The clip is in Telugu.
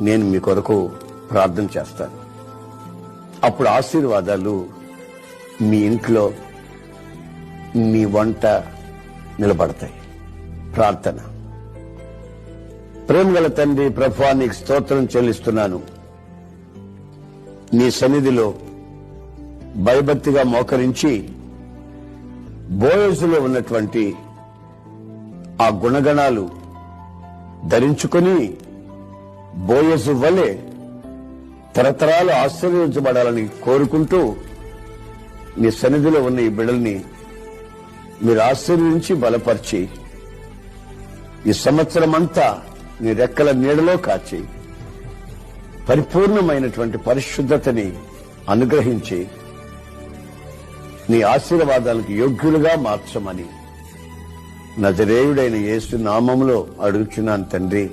నేను మీ కొరకు ప్రార్థన చేస్తాను. అప్పుడు ఆశీర్వాదాలు మీ ఇంట్లో మీ వంట నిలబడతాయి. ప్రార్థన. ప్రేమగల తండ్రి ప్రభా నీకు స్తోత్రం చెల్లిస్తున్నాను. నీ సన్నిధిలో భయభక్తిగా మోకరించి బోయోజులో ఉన్నటువంటి ఆ గుణగణాలు ధరించుకొని బోయసు వలె తరతరాలు ఆశీర్వదించబడాలని కోరుకుంటూ నీ సన్నిధిలో ఉన్న ఈ బిడల్ని మీరు ఆశీర్వించి బలపరిచి ఈ సంవత్సరం అంతా నీ రెక్కల నీడలో కాచి పరిపూర్ణమైనటువంటి పరిశుద్ధతని అనుగ్రహించి నీ ఆశీర్వాదాలకు యోగ్యులుగా మార్చమని నజరేయుడైన యేసు నామంలో అడుగుచున్నాను తండ్రి.